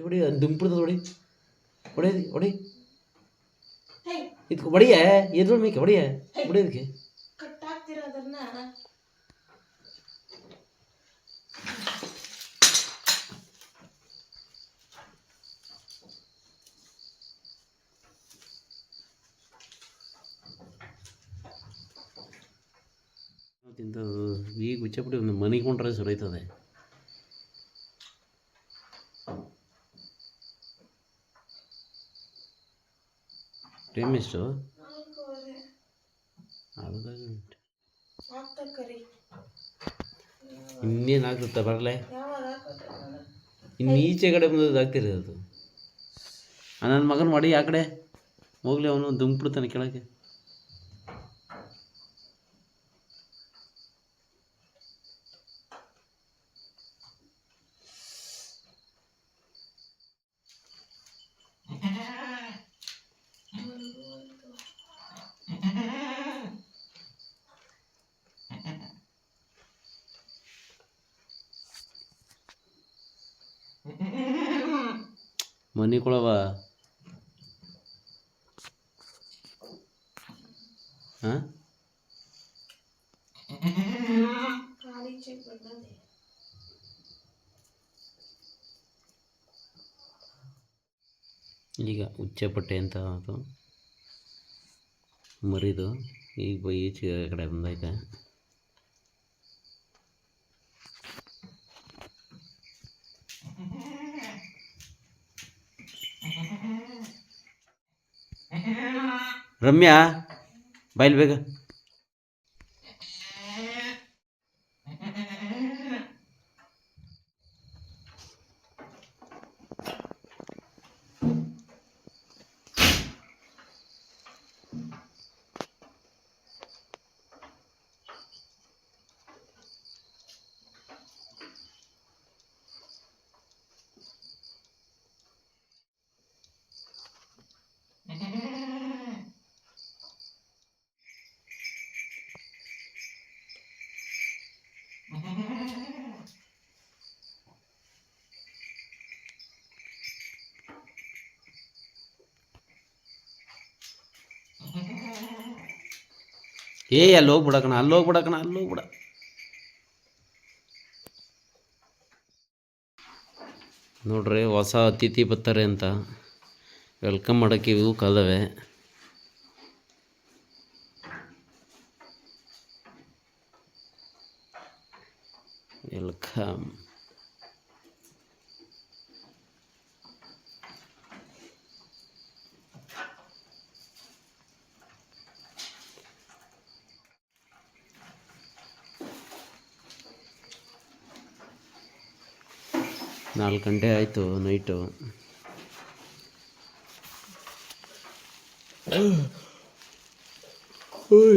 ಹೊಡಿ ಹೊಡಿ ದುಂಪುಡ್ತದ ಹೊಡಿ. ಹೊಡಿ ಹೊಡಿ. ಇದಕ್ಕೆ ಹೊಡಿಯ ಎದುರು ಮೇಕೆ ಹೊಡಿಯ ಹೊಡಿಯೋದಕ್ಕೆ ಕಟ್ ಹಾಕ್ತೀರಾ ಅದನ್ನ ತಿಂತದು ಈಗ ಹುಚ್ಚಪಟ್ಟಿ ಒಂದು ಮನೆಗೆ ಕೊಂಡ್ರೆ ಸುರೈತದೆ ಟೈಮ್ ಎಷ್ಟು ಇನ್ನೇನು ಆಗ್ತದ ಬರಲೇ? ಇನ್ನು ಈಚೆ ಕಡೆ ಬಂದದ್ದು ಆಗ್ತಿರೋದು. ಅದು ನನ್ನ ಮಗನ ಮಾಡಿ ಆ ಕಡೆ. ಹೋಗ್ಲಿ ಅವನು ದುಂಬಿಡ್ತಾನೆ ಕೆಳಗೆ. ಮನೆ ಕೊಳವ ಹಾಂ? ಕಾಲಿಚೆ ಬಂದದೆ ಈಗ ಉಚ್ಚಪಟ್ಟೆ ಅಂತ ಅದು ಮರಿದು ಈಗ ಬೈ ಈಚೆ ಕಡೆ ಬಂದೈತೆ. ರಮ್ಯಾ ಬಾಯ್ಲ್ ಬೇಗ. ಏ, ಅಲ್ಲಿ ಹೋಗ್ಬಿಡಕಣ ಅಲ್ಲಿ ಹೋಗ್ಬಿಡಕಣ ಅಲ್ಲಿ ಹೋಗ್ಬಿಡ. ನೋಡ್ರಿ, ಹೊಸ ಅತಿಥಿ ಬರ್ತಾರೆ ಅಂತ. ವೆಲ್ಕಮ್ ಮಾಡೋಕ್ಕೆ ಇವು ಕಲ್ದವೆ ವೆಲ್ಕಮ್ ನಾಲ್ಕು ಗಂಟೆ ಆಯಿತು ನೈಟು.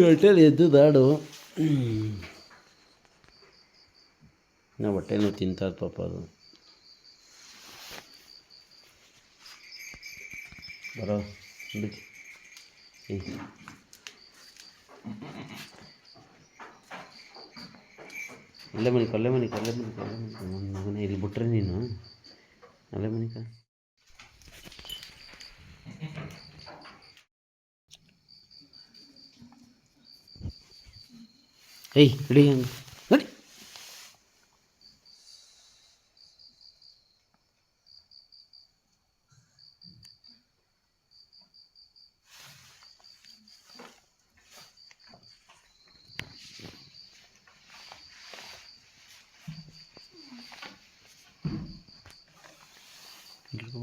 ಗಂಟೆಲಿ ಎದ್ದು ದಾಡು. ನಾ ಹೊಟ್ಟೆನೂ ತಿಂತದ ಪಾಪ ಅದು. ಬರೋ, ಬಿಡಿ. ಮನೆ ಅಲ್ಲೇ ಮನೆ ಕೊಲ್ಲೆ ಮನೆ ಕೊಲ್ಲೆ ಮನಿಕ ಬಿಟ್ರೆ ನೀನು? ಅಲ್ಲ ಮನಿಕ? ಏಯ್ ಇಡೀ ಹಂಗೆ.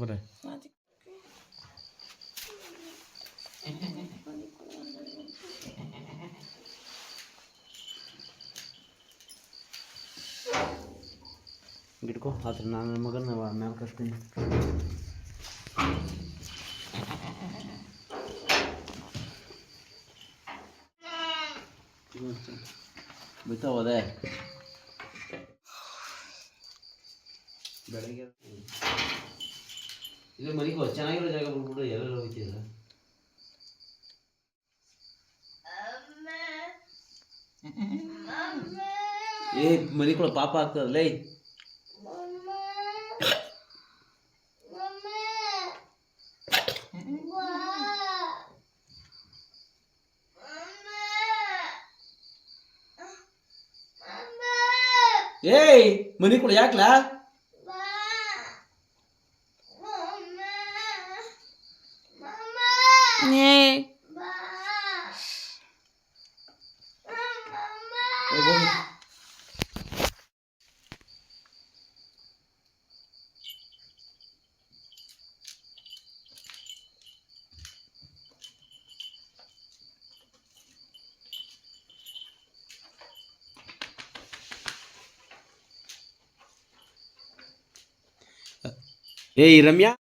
ನೋಡಿ ಬರ ಅದಕ್ಕೆ ಗಿಡ್ಕೋ ಆದ್ರೆ ನಾನು ನನ್ನ ಮಗನ ಮ್ಯಾಲ ಕರ್ಸ್ತೀನಿ ಬಿತ್ತಾವದೆ ಬೆಳಗ್ಗೆ ಇದು ಮನೆಗೆ ಚೆನ್ನಾಗಿರೋ ಜಾಗ ಬಂದ್ಬಿಟ್ಟು ಎಲ್ಲೆಲ್ಲ ಹೋಗ್ತಿಲ್ಲ ಏ ಮನೆ ಕೂಡ ಪಾಪ ಆಗ್ತದಲ್ಲೇ ಏಯ್ ಮನೆ ಕೂಡ ಯಾಕ್ಲಾ? ಏ ಏ, ಹೋಗಿ. ಏಯ್ ರಮ್ಯಾ